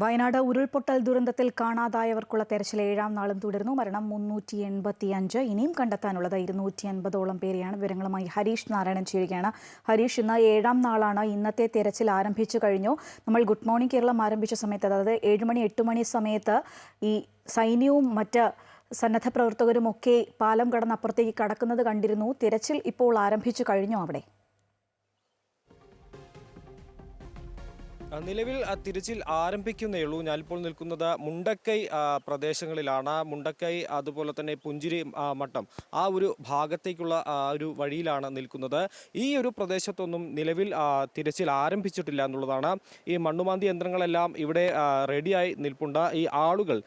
വയനാട് ഉരുൾപൊട്ടൽ ദുരന്തത്തിൽ കാണാതായവർക്കുള്ള തെരച്ചിൽ ഏഴാം നാളും തുടരുന്നു. മരണം മുന്നൂറ്റി എൺപത്തി അഞ്ച് ഇനിയും കണ്ടെത്താനുള്ളത് ഇരുന്നൂറ്റി അൻപതോളം പേരെയാണ്. വിവരങ്ങളുമായി ഹരീഷ് നാരായണൻ ചേരുകയാണ്. ഹരീഷ് ഇന്ന് ഏഴാം നാളാണ് ഇന്നത്തെ തെരച്ചിൽ ആരംഭിച്ചു കഴിഞ്ഞു. നമ്മൾ ഗുഡ് മോർണിംഗ് കേരളം ആരംഭിച്ച സമയത്ത് അതായത് ഏഴ് മണി എട്ട് മണി സമയത്ത് ഈ സൈന്യവും മറ്റ് സന്നദ്ധ പ്രവർത്തകരും ഒക്കെ പാലം കടന്ന് അപ്പുറത്തേക്ക് കടക്കുന്നത് കണ്ടിരുന്നു. തിരച്ചിൽ ഇപ്പോൾ ആരംഭിച്ചു കഴിഞ്ഞു അവിടെ. നിലവിൽ തിരച്ചിൽ ആരംഭിക്കുന്നേ ഉള്ളൂ. ഞാനിപ്പോൾ നിൽക്കുന്നത് മുണ്ടക്കൈ പ്രദേശങ്ങളിലാണ്. മുണ്ടക്കൈ അതുപോലെ തന്നെ പുഞ്ചിരി മട്ടം ആ ഒരു ഭാഗത്തേക്കുള്ള ഒരു വഴിയിലാണ് നിൽക്കുന്നത്. ഈ ഒരു പ്രദേശത്തൊന്നും നിലവിൽ തിരച്ചിൽ ആരംഭിച്ചിട്ടില്ല എന്നുള്ളതാണ് ഈ മണ്ണുമാന്തി യന്ത്രങ്ങളെല്ലാം ഇവിടെ റെഡിയായി നിൽപ്പുണ്ട്. ഈ ആളുകൾ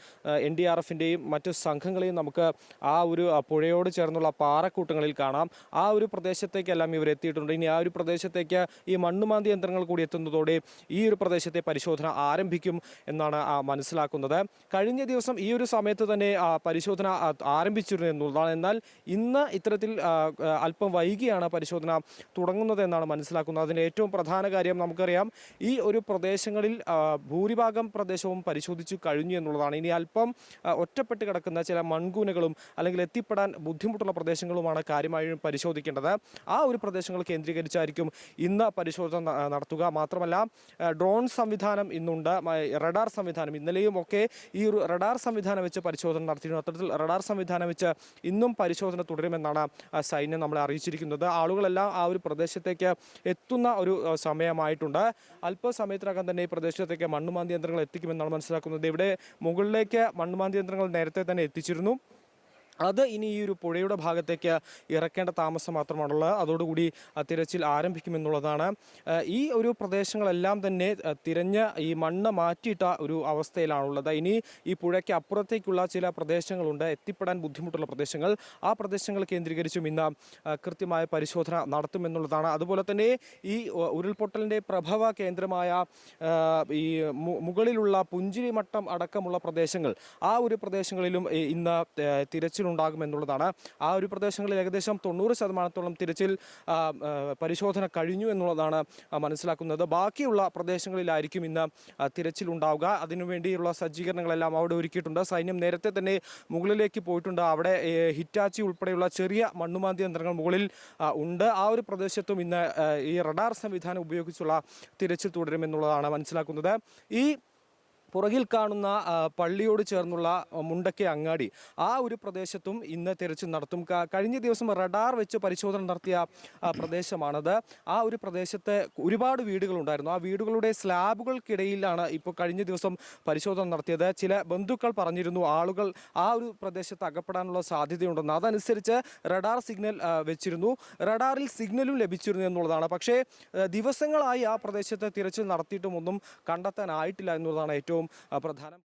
എൻ ഡി ആർ എഫിന്റെയും മറ്റു സംഘങ്ങളെയും നമുക്ക് ആ ഒരു പുഴയോട് ചേർന്നുള്ള പാറക്കൂട്ടങ്ങളിൽ കാണാം. ആ ഒരു പ്രദേശത്തേക്കെല്ലാം ഇവർ എത്തിയിട്ടുണ്ട് ഇനി ആ ഒരു പ്രദേശത്തേക്ക് ഈ മണ്ണുമാന്തി യന്ത്രങ്ങൾ കൂടി എത്തുന്നതോടെ ഈ ഒരു പ്രദേശത്തെ പരിശോധന ആരംഭിക്കും എന്നാണ് മനസ്സിലാക്കുന്നത്. കഴിഞ്ഞ ദിവസം ഈ ഒരു സമയത്ത് തന്നെ പരിശോധന ആരംഭിച്ചിരുന്നു എന്നുള്ളതാണ്. എന്നാൽ ഇന്ന് ഇത്തരത്തിൽ അല്പം വൈകിയാണ് പരിശോധന തുടങ്ങുന്നത് എന്നാണ് മനസ്സിലാക്കുന്നത്. അതിന്റെ ഏറ്റവും പ്രധാന കാര്യം നമുക്കറിയാം ഈ ഒരു പ്രദേശങ്ങളിൽ ഭൂരിഭാഗം പ്രദേശവും പരിശോധിച്ചു കഴിഞ്ഞു എന്നുള്ളതാണ്. ഇനി അല്പം ഒറ്റപ്പെട്ട് കിടക്കുന്ന ചില മൺകൂനകളും അല്ലെങ്കിൽ എത്തിപ്പെടാൻ ബുദ്ധിമുട്ടുള്ള പ്രദേശങ്ങളുമാണ് കാര്യമായും പരിശോധിക്കേണ്ടത്. ആ ഒരു പ്രദേശങ്ങൾ കേന്ദ്രീകരിച്ചായിരിക്കും ഇന്ന് പരിശോധന നടത്തുക. മാത്രമല്ല ഡ്രോൺ സംവിധാനം ഇന്നുണ്ട്. റഡാർ സംവിധാനം. ഇന്നലെയും ഒക്കെ ഈ റഡാർ സംവിധാനം വെച്ച് പരിശോധന നടത്തിയിരുന്നു. അത്തരത്തിൽ റഡാർ സംവിധാനം വെച്ച് ഇന്നും പരിശോധന തുടരുമെന്നാണ് സൈന്യം നമ്മളെ അറിയിച്ചിരിക്കുന്നത്. ആളുകളെല്ലാം ആ ഒരു പ്രദേശത്തേക്ക് എത്തുന്ന ഒരു സമയമായിട്ടുണ്ട്. അല്പസമയത്തിനകം തന്നെ ഈ പ്രദേശത്തേക്ക് മണ്ണുമാന്തി യന്ത്രങ്ങൾ എത്തിക്കുമെന്നാണ് മനസ്സിലാക്കുന്നത്. ഇവിടെ മുകളിലേക്ക് മണ്ണുമാന്തി യന്ത്രങ്ങൾ നേരത്തെ തന്നെ എത്തിച്ചിരുന്നു. അത് ഇനി ഈ ഒരു പുഴയുടെ ഭാഗത്തേക്ക് ഇറക്കേണ്ട താമസം മാത്രമാണുള്ളത്. അതോടുകൂടി തിരച്ചിൽ ആരംഭിക്കുമെന്നുള്ളതാണ്. ഈ ഒരു പ്രദേശങ്ങളെല്ലാം തന്നെ തിരഞ്ഞ ഈ മണ്ണ് മാറ്റിയിട്ട ഒരു അവസ്ഥയിലാണുള്ളത്. ഇനി ഈ പുഴയ്ക്ക് അപ്പുറത്തേക്കുള്ള ചില പ്രദേശങ്ങളുണ്ട്. എത്തിപ്പെടാൻ ബുദ്ധിമുട്ടുള്ള പ്രദേശങ്ങൾ. ആ പ്രദേശങ്ങൾ കേന്ദ്രീകരിച്ചും ഇന്ന് കൃത്യമായ പരിശോധന നടത്തുമെന്നുള്ളതാണ്. അതുപോലെ തന്നെ ഈ ഉരുൾപൊട്ടലിന്റെ പ്രഭവ കേന്ദ്രമായ ഈ മുകളിലുള്ള പുഞ്ചിരിമട്ടം അടക്കമുള്ള പ്രദേശങ്ങൾ ആ ഒരു പ്രദേശങ്ങളിലും ഇന്ന് ഇന്ന് ഏ, എന്നുള്ളതാണ് ആ ഒരു പ്രദേശങ്ങളിൽ ഏകദേശം തൊണ്ണൂറ് ശതമാനത്തോളം തിരച്ചിൽ പരിശോധന കഴിഞ്ഞു എന്നുള്ളതാണ് മനസ്സിലാക്കുന്നത്. ബാക്കിയുള്ള പ്രദേശങ്ങളിലായിരിക്കും ഇന്ന് തിരച്ചിൽ ഉണ്ടാവുക. അതിനുവേണ്ടിയുള്ള സജ്ജീകരണങ്ങളെല്ലാം അവിടെ ഒരുക്കിയിട്ടുണ്ട്. സൈന്യം നേരത്തെ തന്നെ മുകളിലേക്ക് പോയിട്ടുണ്ട്. അവിടെ ഹിറ്റാച്ചി ഉൾപ്പെടെയുള്ള ചെറിയ മണ്ണുമാന്തി യന്ത്രങ്ങൾ മുകളിൽ ഉണ്ട്. ആ ഒരു പ്രദേശത്തും ഇന്ന് ഈ റഡാർ സംവിധാനം ഉപയോഗിച്ചുള്ള തിരച്ചിൽ തുടരുമെന്നുള്ളതാണ് മനസ്സിലാക്കുന്നത്. ഈ പുറകിൽ കാണുന്ന പള്ളിയോട് ചേർന്നുള്ള മുണ്ടക്കെ അങ്ങാടി. ആ ഒരു പ്രദേശത്തും ഇന്ന് തിരച്ചിൽ നടത്തും. കഴിഞ്ഞ ദിവസം റഡാർ വെച്ച് പരിശോധന നടത്തിയ പ്രദേശമാണത്. ആ ഒരു പ്രദേശത്ത് ഒരുപാട് വീടുകളുണ്ടായിരുന്നു. ആ വീടുകളുടെ സ്ലാബുകൾക്കിടയിലാണ് ഇപ്പോൾ കഴിഞ്ഞ ദിവസം പരിശോധന നടത്തിയത്. ചില ബന്ധുക്കൾ പറഞ്ഞിരുന്നു ആളുകൾ ആ ഒരു പ്രദേശത്ത് അകപ്പെടാനുള്ള സാധ്യതയുണ്ടെന്ന്. അതനുസരിച്ച് റഡാർ സിഗ്നൽ വെച്ചിരുന്നു. റഡാറിൽ സിഗ്നലും ലഭിച്ചിരുന്നു എന്നുള്ളതാണ്. പക്ഷേ ദിവസങ്ങളായി ആ പ്രദേശത്ത് തിരച്ചിൽ നടത്തിയിട്ടും ഒന്നും കണ്ടെത്താനായിട്ടില്ല എന്നുള്ളതാണ് ഏറ്റവും പ്രധാനം